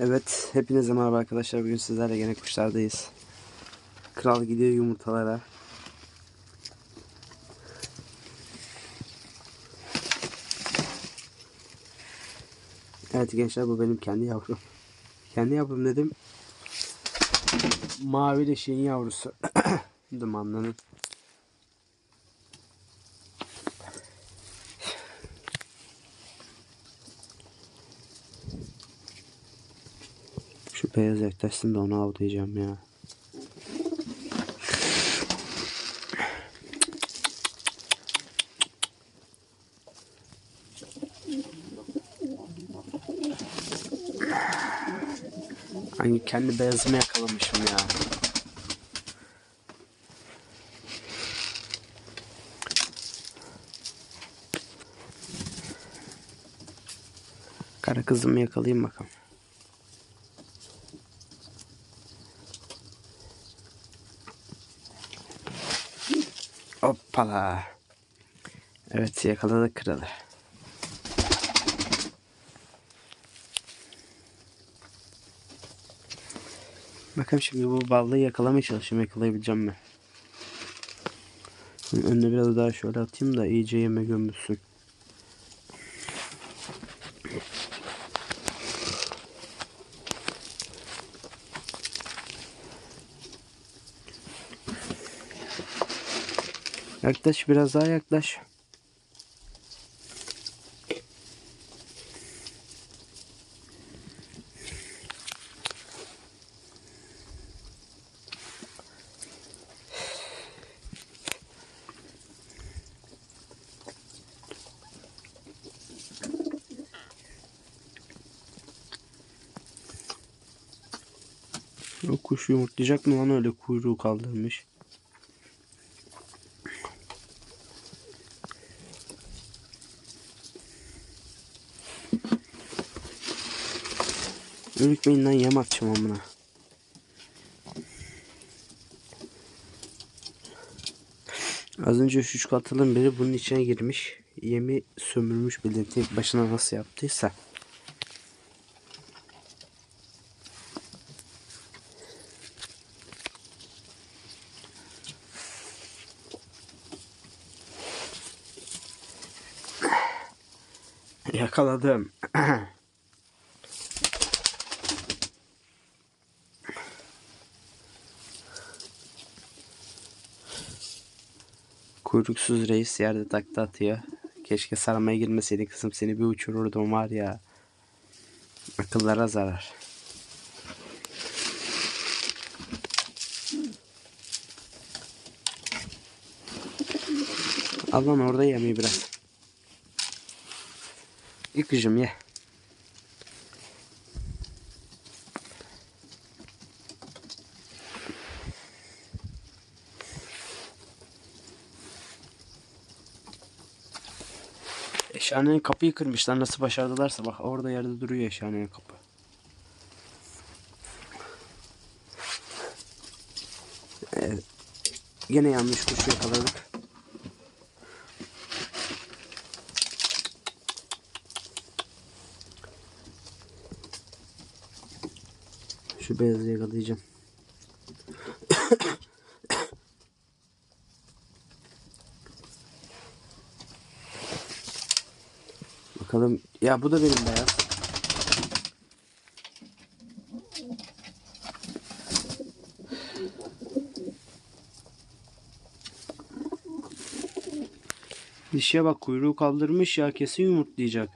Evet, hepinize merhaba arkadaşlar. Bugün sizlerle yine kuşlardayız. Kral gidiyor yumurtalara. Evet gençler bu benim kendi yavrum. Kendi yavrum dedim. Mavi şeyin yavrusu. Dumanlının. Beyaz yaklaşsın da onu avlayacağım ya. Hangi kendi beyazımı yakalamışım ya. Kara kızımı yakalayayım bakalım. Hoppala. Evet yakaladık kralı. Bakalım şimdi bu ballayı yakalamaya çalışayım. Yakalayabileceğim mi? Önüne biraz daha şöyle atayım da iyice yeme gömülsün. Yaklaş biraz daha yaklaş. O kuş yumurtlayacak mı lan öyle kuyruğu kaldırmış. Ürkmeyin lan yem atacağım amına. Az önce şu çikolatalının biri bunun içine girmiş. Yemi sömürmüş bildiğin başına nasıl yaptıysa. Yakaladım. Kuyruksuz reis yerde takla atıyor. Keşke sarmaya girmeseydin kızım seni bir uçururdum var ya. Akıllara zarar. Al lan orada yemeği biraz. Yıkıcım ye. Eşhanenin kapıyı kırmışlar. Nasıl başardılarsa bak orada yerde duruyor eşhanenin kapı. Evet. Gene yanlış kuşu yakaladık. Şu beyazı yakalayacağım. Bakalım. Ya bu da benim beyaz. Dişe bak kuyruğu kaldırmış ya kesin yumurtlayacak.